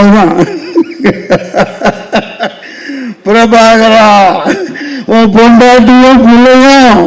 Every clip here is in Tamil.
அதுதான் பிரபாகரா உன் பொண்டாட்டியும் பிள்ளையும்.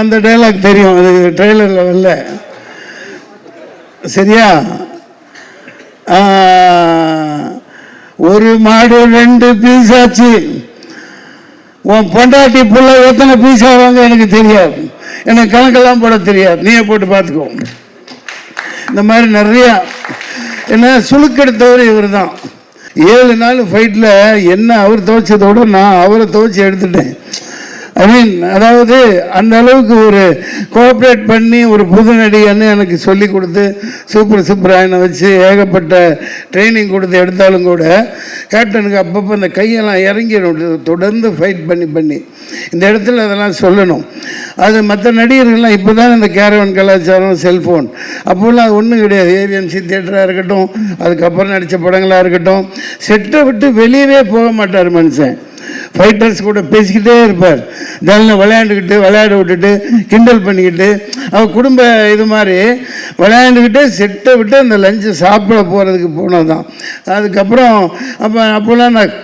அந்த டைலாக் தெரியும். அது ட்ரெய்லரில் வரல. சரியா? ஒரு மாடு ரெண்டு பீஸ் ஆச்சு. உன் பொண்டாட்டி புள்ள எத்தனை பீஸ் ஆவாங்க எனக்கு தெரியாது. எனக்கு கணக்கெல்லாம் போட தெரியாது. நீயே போட்டு பார்த்துக்கோ. இந்த மாதிரி நிறையா என்ன சுழுக்கெடுத்தவர் இவர் தான் ஏழு நாள் ஃபைட்டில் என்ன அவர் துவைச்சதோட நான் அவரை துவைச்சி எடுத்துட்டேன். ஐ மீன் அதாவது அந்த அளவுக்கு ஒரு கோஆப்ரேட் பண்ணி ஒரு புது நடிகன்னு எனக்கு சொல்லி கொடுத்து சூப்பர் சுப்பராயனை வச்சு ஏகப்பட்ட ட்ரைனிங் கொடுத்து எடுத்தாலும் கூட கேப்டனுக்கு அப்பப்போ அந்த கையெல்லாம் இறங்கிடும் தொடர்ந்து ஃபைட் பண்ணி பண்ணி. இந்த இடத்துல அதெல்லாம் சொல்லணும். அது மற்ற நடிகர்கள்லாம் இப்போ தான் இந்த கேரவன் கலாச்சாரம் செல்ஃபோன் அப்போல்லாம் அது ஒன்றும் கிடையாது. ஏவிஎம்சி தியேட்டராக இருக்கட்டும் அதுக்கப்புறம் நடித்த படங்களாக இருக்கட்டும் செட்டை விட்டு வெளியவே போக மாட்டார் மனுஷன். ஃபைட்டர்ஸ் கூட பேசிக்கிட்டே இருப்பார். ஜல்ல விளையாண்டுக்கிட்டு விளையாட விட்டுட்டு கிண்டல் பண்ணிக்கிட்டு அவர் குடும்ப இது மாதிரி விளையாண்டுக்கிட்டு செட்டை விட்டு அந்த லஞ்சு சாப்பிட போகிறதுக்கு போனது தான் அதுக்கப்புறம் அப்போ அப்போல்லாம் நான்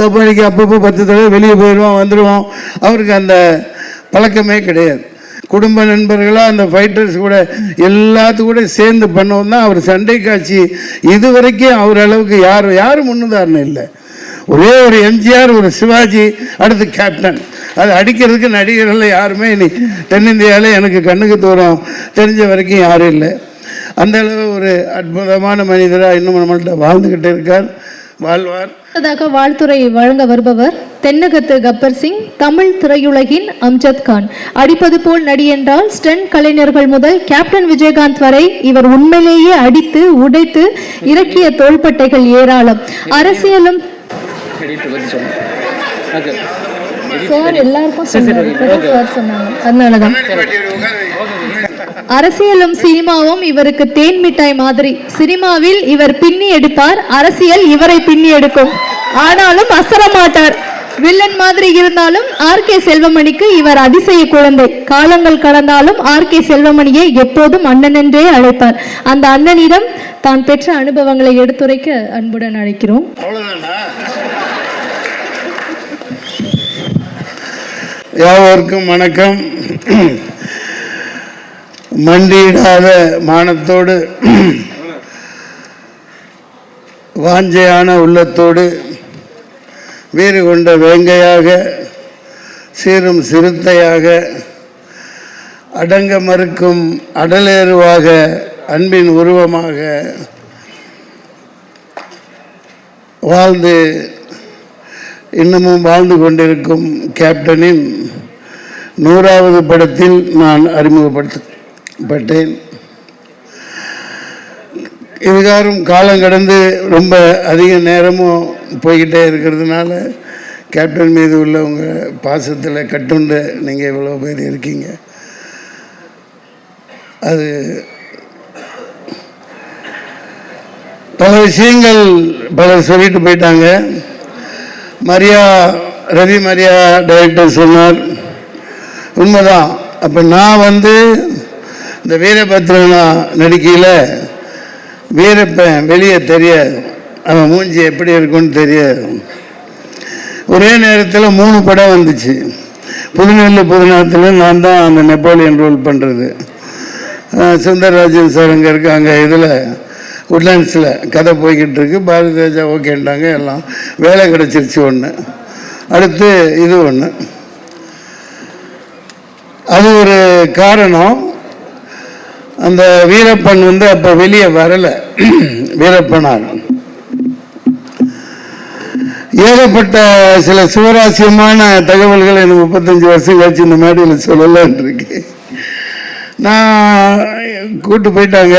தப்பாளிக்கு அப்பப்போ பத்து தடவை வெளியே போயிடுவோம் வந்துடுவோம் அவருக்கு அந்த பழக்கமே கிடையாது. குடும்ப நண்பர்களாக அந்த ஃபைட்டர்ஸ் கூட எல்லாத்து கூட சேர்ந்து பண்ணவும் தான் அவர் சண்டை காட்சி இது வரைக்கும் அவர் அளவுக்கு யார் யாரும் முன்னுதாரணம் இல்லை. ஒரே ஒரு எம்ஜிஆர் ஒரு சிவாஜி அடுத்து கேப்டன் அது அடிக்கிறதுக்கு நடிகர்கள் யாருமே இனி தென்னிந்தியாவில் எனக்கு கண்ணுக்கு தூரம் தெரிஞ்ச வரைக்கும் யாரும் இல்லை. அந்த அளவு ஒரு அற்புதமான மனிதராக இன்னும் நம்மள்கிட்ட வாழ்ந்துக்கிட்டு இருக்கார் வாழ்வார். அடுத்ததாக வாழ்த்துறை வழங்க வருபவர் தென்னகத்து கப்பர் சிங் தமிழ் திரையுலகின் அம்ஜத் கான். அடிப்பது போல் நடி என்றால் ஸ்டென் கலைஞர்கள் முதல் கேப்டன் விஜயகாந்த் வரை இவர் உண்மையிலேயே அடித்து உடைத்து இறக்கிய தோள்பட்டைகள் ஏராளம். அரசியலும் எடிட்டர் பற்றி சொல்லுங்கள் ஓகே சார் எல்லாருக்கும் சொன்னாரு இப்பதான் சார் சொன்னாங்க. அதனாலதான். அரசியலும் சினிமாவும் இவருக்கு தேன் மிட்டாய் மாதிரி. சினிமாவில் இவர் பின்னி எடுப்பார் அரசியல் இவரை பின்னி எடுக்கும். ஆனாலும் அசர மாட்டார். வில்லன் மாதிரி இருந்தாலும் ஆர் கே செல்வமணிக்கு இவர் அதிசய குழந்தை. காலங்கள் கடந்தாலும் ஆர் கே செல்வமணியை எப்போதும் அண்ணன் என்றே அழைப்பார். அந்த அண்ணனிடம் தான் பெற்ற அனுபவங்களை எடுத்துரைக்க அன்புடன் அழைக்கிறோம். யாவருக்கும் வணக்கம். மண்டியிடாத மானத்தோடு வாஞ்சையான உள்ளத்தோடு வீறு கொண்ட வேங்கையாக சீரும் சிறுத்தையாக அடங்க மறுக்கும் அடலேறுவாக அன்பின் உருவமாக வாழ்ந்து இன்னமும் வாழ்ந்து கொண்டிருக்கும் கேப்டனின் நூறாவது படத்தில் நான் அறிமுகப்படுத்தப்பட்டேன். இதுகாரும் காலம் கடந்து ரொம்ப அதிக நேரமும் போய்கிட்டே இருக்கிறதுனால கேப்டன் மீது உள்ள உங்கள் பாசத்தில் கட்டுண்டு நீங்கள் இவ்வளோ பேர் இருக்கீங்க. அது பல விஷயங்கள் பலர் சொல்லிட்டு போயிட்டாங்க. மரியா ரவி மரியா டைரக்டர் சொன்னார் உண்மைதான். அப்போ நான் வந்து இந்த வீரபத்ரனா நடிக்கையில் வீரப்பன் வெளியே தெரியாது. அவன் மூஞ்சி எப்படி இருக்குன்னு தெரியாது. ஒரே நேரத்தில் மூணு படம் வந்துச்சு. புதுநெல்லு புதுநாத்தில் நான் தான் அந்த நெப்போலியன் ரோல் பண்ணுறது சுந்தரராஜன் சார் அங்கே இருக்காங்க. இதில் உட்லாண்ட்ஸில் கதை போய்கிட்டு இருக்கு பாரதி ராஜா ஓகேன்ட்டாங்க எல்லாம். வேலை கிடச்சிருச்சு ஒன்று அடுத்து இது ஒன்று அது ஒரு காரணம். அந்த வீரப்பன் வந்து அப்போ வெளியே வரலை. வீரப்பனார். ஏகப்பட்ட சில சுவராசியமான தகவல்கள் எனக்கு முப்பத்தஞ்சு வருஷம் கழிச்சு இந்த மேடையில் சொல்லலான் இருக்கு. நான் கூட்டு போயிட்டாங்க.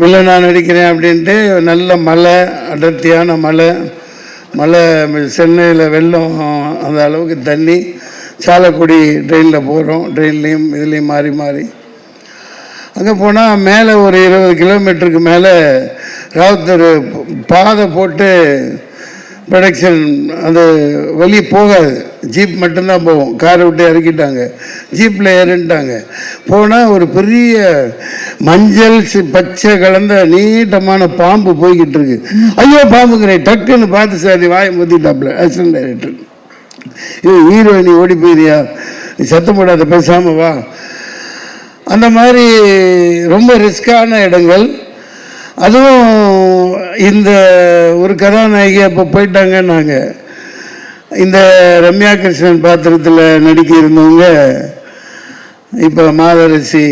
வில்லனா நடிக்கிறேன் அப்படின்ட்டு நல்ல மலை அடர்த்தியான மலை மலை சென்னையில் வெள்ளம் அந்த அளவுக்கு தண்ணி. சாலக்குடி ட்ரெயினில் போகிறோம் ட்ரெயின்லேயும் இதுலேயும் மாறி மாறி. அங்கே போனால் மேலே ஒரு இருபது கிலோமீட்டருக்கு மேலே ராவுத்தர் பாதை போட்டு ப்ரொடக்ஷன் அது வழி போகாது. ஜீப் மட்டும்தான் போகும் காரை விட்டு இறக்கிட்டாங்க. ஜீப்பில் ஏறிட்டாங்க. போனால் ஒரு பெரிய மஞ்சள் பச்சை கலந்த நீட்டமான பாம்பு போய்கிட்டு இருக்கு. ஐயோ பாம்புங்கிறே. டக்குன்னு பார்த்து சார் வாயை முத்திட்டாப்புல. ஆக்சிடென்ட் ஆகிட்டு இது ஹீரோயினி ஓடி போயிரியா? நீ சத்தம் போடாத பேசாம வா. அந்த மாதிரி ரொம்ப ரிஸ்கான இடங்கள். அதுவும் இந்த ஒரு கதாநாயகி அப்போ போயிட்டாங்கன்னாங்க. இந்த ரம்யா கிருஷ்ணன் பாத்திரத்தில் நடிக்க இருந்தவங்க இப்போ மாதரசி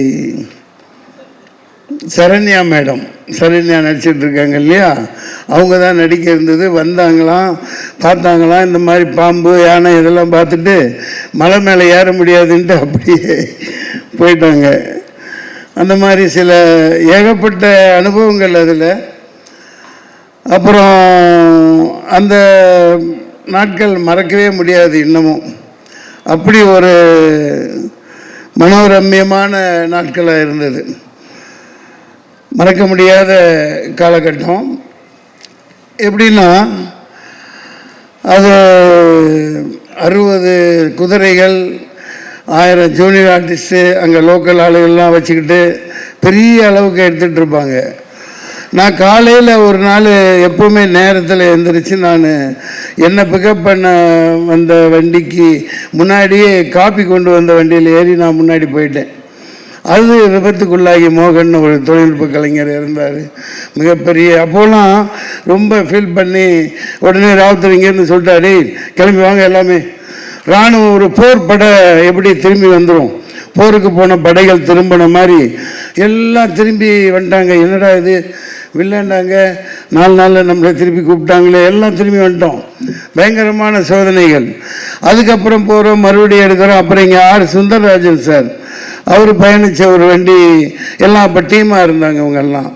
சரண்யா மேடம். சரண்யா நடிச்சிட்டு இருக்காங்க இல்லையா? அவங்க தான் நடிக்க இருந்தது. வந்தாங்களாம் பார்த்தாங்களாம் இந்த மாதிரி பாம்பு யானை இதெல்லாம் பார்த்துட்டு மலை மேலே ஏற முடியாதுன்ட்டு அப்படியே போயிட்டாங்க. அந்த மாதிரி சில ஏகப்பட்ட அனுபவங்கள் அதில். அப்புறம் அந்த நாட்கள் மறக்கவே முடியாது இன்னமும். அப்படி ஒரு மனோரம்யமான நாட்களாக இருந்தது. மறக்க முடியாத காலகட்டம். எப்படின்னா அது அறுபது குதிரைகள் ஆயிரம் ஜூனியர் ஆர்டிஸ்ட்டு அங்கே லோக்கல் ஆளுகள்லாம் வச்சுக்கிட்டு பெரிய அளவுக்கு எடுத்துகிட்டு இருப்பாங்க. நான் காலையில் ஒரு நாள் எப்போவுமே நேரத்தில் எழுந்திரிச்சு நான் என்னை பிக்கப் பண்ண வந்த வண்டிக்கு முன்னாடியே காப்பி கொண்டு வந்த வண்டியில் ஏறி நான் முன்னாடி போயிட்டேன். அது விபத்துக்குள்ளாகி மோகன் ஒரு தொழில்நுட்ப கலைஞர் இருந்தார் மிகப்பெரிய அப்போலாம் ரொம்ப ஃபீல் பண்ணி உடனே ராவுத்தர் இங்கேருந்து சொல்லிட்டாரு கிளம்பி வாங்க எல்லாமே. இராணுவம் ஒரு போர் படை எப்படி திரும்பி வந்துடும் போருக்கு போன படைகள் திரும்பின மாதிரி. எல்லாம் திரும்பி வந்துட்டாங்க. என்னடா இது? வில்லண்டாங்க நாலு நாளில் நம்மளை திருப்பி கூப்பிட்டாங்களே. எல்லாம் திரும்பி வந்துட்டோம். பயங்கரமான சோதனைகள். அதுக்கப்புறம் போகிறோம் மறுபடியும் எடுக்கிறோம். அப்புறம் இங்கே ஆர் சுந்தரராஜன் சார். அவர் பயணித்த ஒரு வண்டி எல்லாம் அப்போ டீமாக இருந்தாங்க இவங்கெல்லாம்.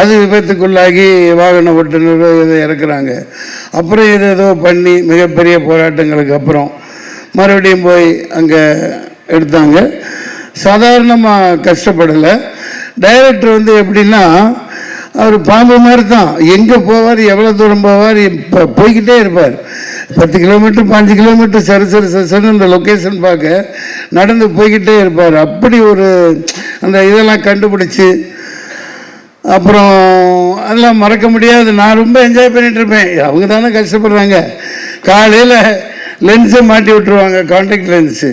அது விபத்துக்குள்ளாகி வாகன ஓட்டுநர் இதை இறக்குறாங்க. அப்புறம் இது ஏதோ பண்ணி மிகப்பெரிய போராட்டங்களுக்கு அப்புறம் மறுபடியும் போய் அங்கே எடுத்தாங்க. சாதாரணமாக கஷ்டப்படலை. டைரக்டர் வந்து எப்படின்னா அவர் பாம்பு மாதிரி தான் எங்கே போவார் எவ்வளோ தூரம் போவார் இப்போ போய்கிட்டே இருப்பார். பத்து கிலோமீட்டர் பாஞ்சு கிலோமீட்டர் சரி சரி சரி அந்த லொக்கேஷன் பார்க்க நடந்து போய்கிட்டே இருப்பார். அப்படி ஒரு அந்த இதெல்லாம் கண்டுபிடிச்சி அப்புறம் அதெல்லாம் மறக்க முடியாது நான் ரொம்ப என்ஜாய் பண்ணிகிட்ருப்பேன் இருப்பேன். அவங்க தானே கஷ்டப்படுறாங்க. காலையில் லென்ஸை மாட்டி விட்டுருவாங்க காண்டாக்ட் லென்ஸு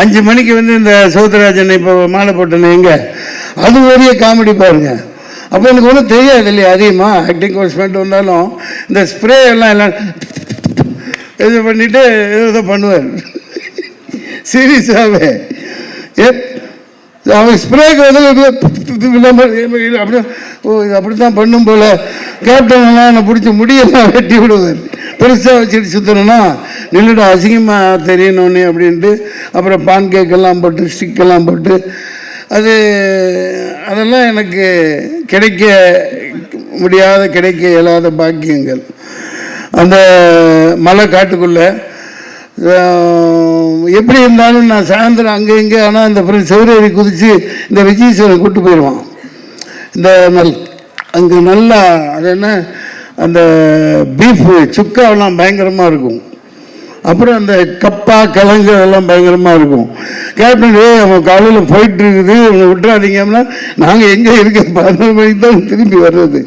அஞ்சு மணிக்கு வந்து இந்த சௌதராஜன் இப்போ மாலை போட்டேன்னு எங்கே அது ஒரே காமெடி பாருங்க. அப்போ எனக்கு ஒன்றும் தெரியாது இல்லையா அதிகமாக ஆக்டிங் கோர்ஸ் பண்ணிட்டு வந்தாலும் இந்த ஸ்ப்ரே எல்லாம் எல்லாம் இது பண்ணிட்டு ஏதோ பண்ணுவார். சீரியஸாகவே ஏ அவன் ஸ்ப்ரேக்கு வந்து அப்படி ஓ இது அப்படி தான் பண்ணும் போல். கேப்டன்லாம் என்னை பிடிச்சி முடியெல்லாம் வெட்டி விடுவார். பெருசாக வச்சுட்டு சுற்றணும்னா நின்றுட்டு அசிங்கமாக தெரியணும்னு அப்படின்ட்டு அப்புறம் பான் கேக்கெல்லாம் போட்டு ஸ்டிக்கெல்லாம் போட்டு அது அதெல்லாம் எனக்கு கிடைக்க முடியாத கிடைக்க இயலாத பாக்கியங்கள். அந்த மலை காட்டுக்குள்ளே எப்படி இருந்தாலும் நான் சாயந்தரம் அங்கே இங்கே ஆனால் இந்த அப்புறம் செவ்வரேறி குதித்து இந்த விஜயீஸ்வரன் கூப்பிட்டு போயிடுவான் இந்த நல் அங்கே நல்லா அது என்ன அந்த பீஃபு சுக்காவெல்லாம் பயங்கரமாக இருக்கும். அப்புறம் அந்த கப்பா கிழங்கு அதெல்லாம் பயங்கரமாக இருக்கும். கேப்டன் ஏ அவன் காலையில் போயிட்டு இருக்குது அவனை விட்டுறாதீங்கன்னா நாங்கள் எங்கே இருக்க பதினொரு மணிக்கு தான் திரும்பி வர்றது.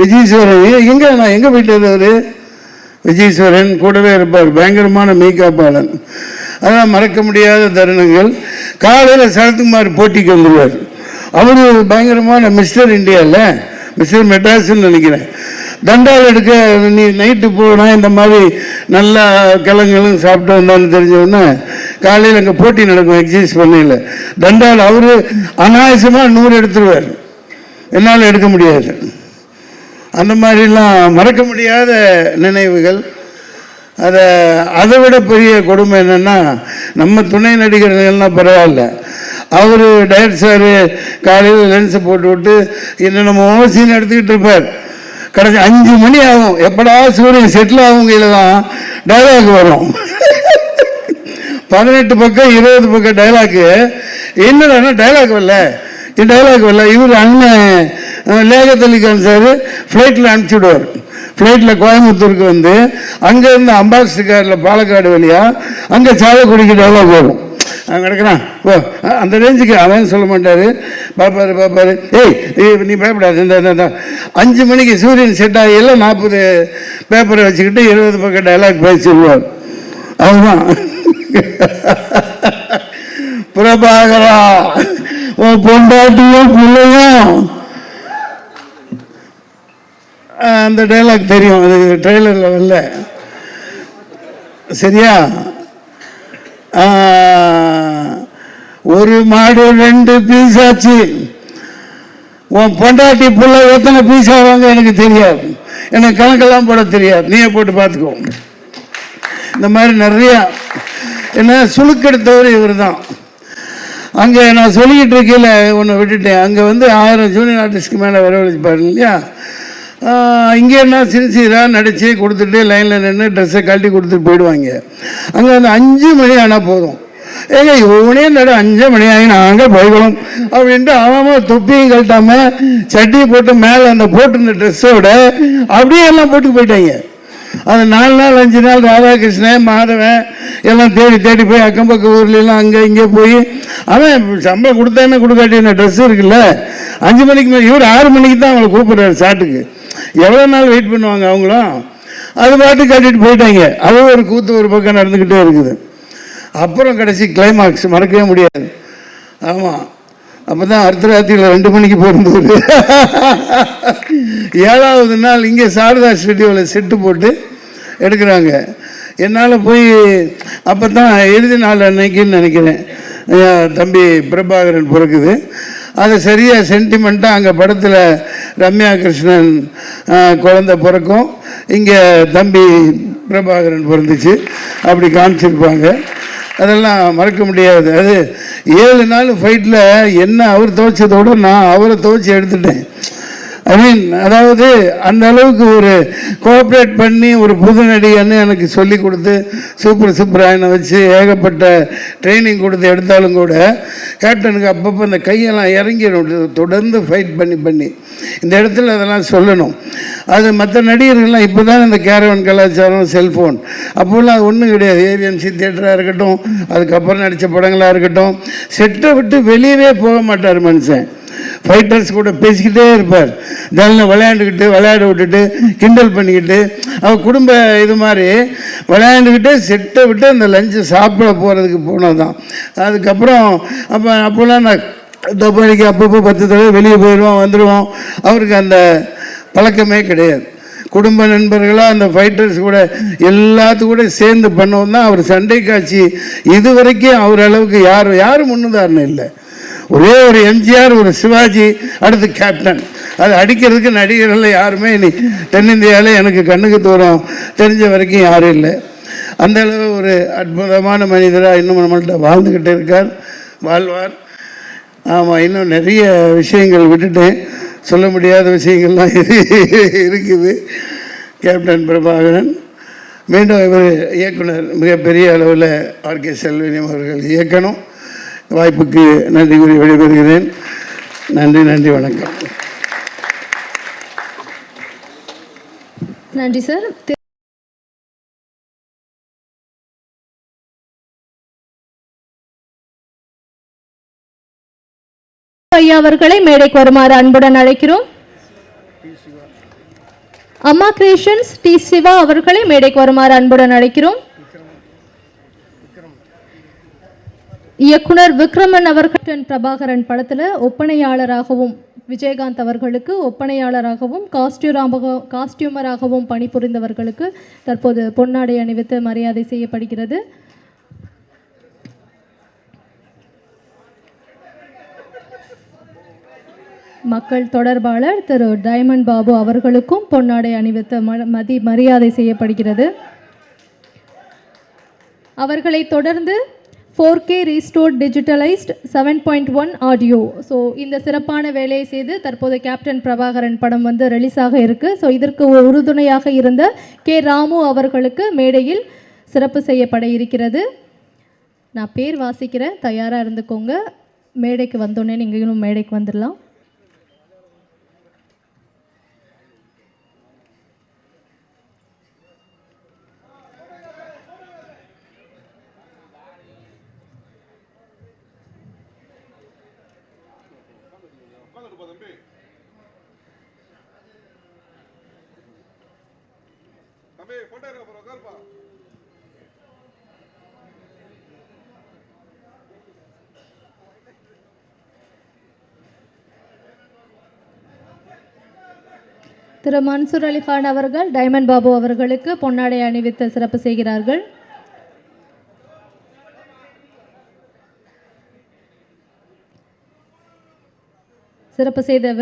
விஜயீஸ்வரன் எங்கே நான் எங்கே போயிட்டு அவரு விஜயீஸ்வரன் கூடவே இருப்பார் பயங்கரமான மெய்காப்பாளன். அதெல்லாம் மறக்க முடியாத தருணங்கள். காலையில் சரத்குமார் போட்டிக்கு வந்துடுவார் அவரு பயங்கரமான மிஸ்டர் இந்தியாவில் மிஸ்டர் மெட்ராஸ்ன்னு நினைக்கிறேன். தண்டால் எடுக்க நீ நைட்டு போனால் இந்த மாதிரி நல்லா கிழங்குகளும் சாப்பிட்டு வந்தான்னு தெரிஞ்சவொன்னே காலையில் அங்கே போட்டி நடக்கும் எக்ஸசைஸ் பண்ணையில். தண்டால் அவர் அனாயசமாக நூறு எடுத்துருவார். என்னால் எடுக்க முடியாது. அந்த மாதிரிலாம் மறக்க முடியாத நினைவுகள். அதை அதை விட பெரிய கொடுமை என்னென்னா நம்ம துணை நடிகர்கள்லாம் பரவாயில்ல. அவர் டைரக்டர் சார் காலையில் லென்ஸை போட்டு விட்டு என்னென்னமோ சீன் எடுத்துக்கிட்டு இருப்பார். கடைசி அஞ்சு மணி ஆகும். எப்படா சூரியன் செட்டில் ஆகுங்கையில் தான் டைலாக் வரும். பதினெட்டு பக்கம் இருபது பக்கம் டைலாக்கு என்னடா டைலாக் வரல. டைலாக் வரல. இவர் அண்ணன் அஹ், சார் ஃப்ளைட்டில் அனுப்பிச்சி விடுவார் ஃப்ளைட்டில் கோயம்புத்தூருக்கு வந்து அங்கேருந்து அம்பாசிடர் காரில் பாலக்காடு வழியா அங்கே சாலக்குடிக்கு டெவலப் வரும். அவன் கிடக்குறான் ஓ அந்த ரேஞ்சுக்கு அவன் சொல்ல மாட்டார். பார்ப்பாரு பார்ப்பாரு ஏய் நீ பயப்படாது இந்த இந்த, அஞ்சு மணிக்கு சூரியன் செட் ஆகியில் நாற்பது பேப்பரை வச்சுக்கிட்டு இருபது பக்கம் டைலாக் பேசிடுவார் சொல்லுவார் அதுதான் பிரபாகரா உன் பொண்டாட்டியும் பிள்ளையும் அந்த டைலாக் தெரியும். அது ட்ரெய்லரில் வரல. சரியா? ஒரு மாடு ரெண்டு பீஸ் ஆச்சு. உன் பொண்டாட்டி புள்ள எத்தனை பீஸ் ஆவாங்க எனக்கு தெரியாது. எனக்கு கணக்கெல்லாம் போட தெரியாது. நீயே போட்டு பார்த்துக்கோ. இந்த மாதிரி நிறையா என்ன சுழுக்கெடுத்தவர் இவர் தான் அங்கே நான் சொல்லிக்கிட்டு இருக்கையில் ஒன்று விட்டுட்டேன். அங்கே வந்து ஆயிரம் ஜூனியர் ஆர்டிஸ்ட்க்கு மேலே வரவழைப்பாரு இல்லையா? இங்கே என்ன சின்சியராக நடித்து கொடுத்துட்டு லைனில் நின்று ட்ரெஸ்ஸை கழட்டி கொடுத்துட்டு போயிடுவாங்க. அங்கே வந்து அஞ்சு மணி ஆனால் போதும். ஏங்க இவனே நட அஞ்சு மணி ஆகி நாங்கள் போய்க்கணும் அப்படின்ட்டு அவன் தொப்பியும் கழட்டாம சட்டியை போட்டு மேலே அந்த போட்டிருந்த ட்ரெஸ்ஸோட அப்படியே எல்லாம் போட்டு போயிட்டாங்க. அது நாலு நாள் அஞ்சு நாள் ராதாகிருஷ்ணன் மாதவன் எல்லாம் தேடி தேடி போய் அக்கம் பக்கம் ஊர்லாம் அங்கே இங்கே போய் அவன் சம்பளம் கொடுத்தானே கொடுக்காட்டி என்ன ட்ரெஸ் இருக்குல்ல? அஞ்சு மணிக்கு மேலே இவர் ஆறு மணிக்கு தான் அவங்களை கூப்பிடுறாரு சாட்டுக்கு. எவ்வளோ நாள் வெயிட் பண்ணுவாங்க அவங்களும்? அது பாட்டு கட்டிட்டு போயிட்டாங்க. அது ஒரு கூத்து ஒரு பக்கம் நடந்துக்கிட்டே இருக்குது. அப்புறம் கடைசி கிளைமாக்ஸ் மறக்கவே முடியாது. ஆமாம் அப்போ தான் அர்த்தராத்திரியில் ரெண்டு மணிக்கு போகும்போது. ஏழாவது நாள் இங்கே சாரதா ஸ்டுடியோவில் செட்டு போட்டு எடுக்கிறாங்க. என்னால் போய் அப்போ தான் இறுதி நாள் அன்னைக்குன்னு நினைக்கிறேன். தம்பி பிரபாகரன் பிறக்குது. அதை சரியாக சென்டிமெண்ட்டாக அங்கே படத்தில் ரம்யா கிருஷ்ணன் குழந்த குழந்தை பிறக்கும். இங்கே தம்பி பிரபாகரன் பிறந்துச்சு. அப்படி காமிச்சிருப்பாங்க. அதெல்லாம் மறக்க முடியாது. அது ஏழு நாள் ஃபைட்டில் என்ன அவர் துவைச்சதோட நான் அவரை துவைச்சி எடுத்துட்டேன். ஐ மீன் அதாவது அந்த அளவுக்கு ஒரு கோஆப்ரேட் பண்ணி ஒரு புது நடிகன்னு எனக்கு சொல்லி கொடுத்து சூப்பர் சூப்பராயனை வச்சு ஏகப்பட்ட ட்ரைனிங் கொடுத்து எடுத்தாலும் கூட கேப்டனுக்கு அப்பப்போ இந்த கையெல்லாம் இறங்கிடும் தொடர்ந்து ஃபைட் பண்ணி பண்ணி. இந்த இடத்துல அதெல்லாம் சொல்லணும். அது மற்ற நடிகர்கள்லாம் இப்போ தான் இந்த கேரவன் கலாச்சாரம் செல்ஃபோன் அப்போல்லாம் ஒன்றும் கிடையாது. ஏவிஎம்சி தியேட்டராக இருக்கட்டும் அதுக்கப்புறம் நடித்த படங்களாக இருக்கட்டும் செட்டை விட்டு வெளியவே போக மாட்டார் மனுஷன். ஃபைட்டர்ஸ் கூட பேசிக்கிட்டே இருப்பார். ஜல்ல விளையாண்டுக்கிட்டு விளையாட விட்டுட்டு கிண்டல் பண்ணிக்கிட்டு அவர் குடும்ப இது மாதிரி விளையாண்டுக்கிட்டு செட்டை விட்டு அந்த லஞ்சு சாப்பிட போகிறதுக்கு போனது தான் அதுக்கப்புறம் அப்போ அப்போல்லாம் நான் தப்பானிக்கு அப்பப்போ பத்து தடவை வெளியே போயிடுவோம் வந்துடுவோம் அவருக்கு அந்த பழக்கமே கிடையாது. குடும்ப நண்பர்களாக அந்த ஃபைட்டர்ஸ் கூட எல்லாத்து கூட சேர்ந்து பண்ணவும் தான் அவர் சண்டை காட்சி இது வரைக்கும் அவர் அளவுக்கு யார் யாரும் முன்னுதாரணம் இல்லை. ஒரே ஒரு எம்ஜிஆர் ஒரு சிவாஜி அடுத்து கேப்டன். அது அடிக்கிறதுக்கு நடிகர்கள் யாருமே இனி தென்னிந்தியாவில் எனக்கு கண்ணுக்கு தூரம் தெரிஞ்ச வரைக்கும் யாரும் இல்லை. அந்த அளவு ஒரு அற்புதமான மனிதராக இன்னும் நம்மள்கிட்ட வாழ்ந்துக்கிட்டு இருக்கார் வாழ்வார். ஆமாம் இன்னும் நிறைய விஷயங்கள் விட்டுட்டேன். சொல்ல முடியாத விஷயங்கள்லாம் இருக்குது. கேப்டன் பிரபாகரன். மீண்டும் இவர் இயக்குனர் மிகப்பெரிய அளவில் ஆர்கே செல்வினியம் அவர்கள் இயக்கணும். வாய்ப்புக்கு நன்றி கூறி விடைபெறுகிறேன். நன்றி நன்றி வணக்கம். நன்றி சார். ஐயா அவர்களை மேடைக்கு வருமாறு அன்புடன் அழைக்கிறோம். அம்மா கிரியேஷன்ஸ் டி சிவா அவர்களை மேடைக்கு வருமாறு அன்புடன் அழைக்கிறோம். இயக்குனர் விக்ரமன் அவர்கள் பிரபாகரன் படத்தில் ஒப்பனையாளராகவும் விஜயகாந்த் அவர்களுக்கு ஒப்பனையாளராகவும் காஸ்டியூராக காஸ்டியூமராகவும் பணிபுரிந்தவர்களுக்கு தற்போது பொன்னாடை அணிவித்து மரியாதை செய்யப்படுகிறது. மக்கள் தொடர்பாளர் திரு டைமண்ட் பாபு அவர்களுக்கும் பொன்னாடை அணிவித்து ம- மதி மரியாதை செய்யப்படுகிறது. அவர்களை தொடர்ந்து four K restored digitalised seven point one audio so இந்த சிறப்பான வேலையை செய்து தற்போது கேப்டன் பிரபாகரன் படம் வந்து ரிலீஸ் ஆக இருக்கு. ஸோ இதற்கு உறுதுணையாக இருந்த கே ராமு அவர்களுக்கு மேடையில் சிறப்பு செய்யப்பட இருக்கிறது. நான் பேர் வாசிக்கிறேன். தயாராக இருந்துக்கோங்க. மேடைக்கு வந்தோடனே நீங்களும் மேடைக்கு வந்துடலாம் திரு மன்சூர் அலிகான் அவர்கள் டைமண்ட் பாபு அவர்களுக்கு பொன்னாடை அணிவித்து சிறப்பு செய்கிறார்கள். சிறப்பு செய்த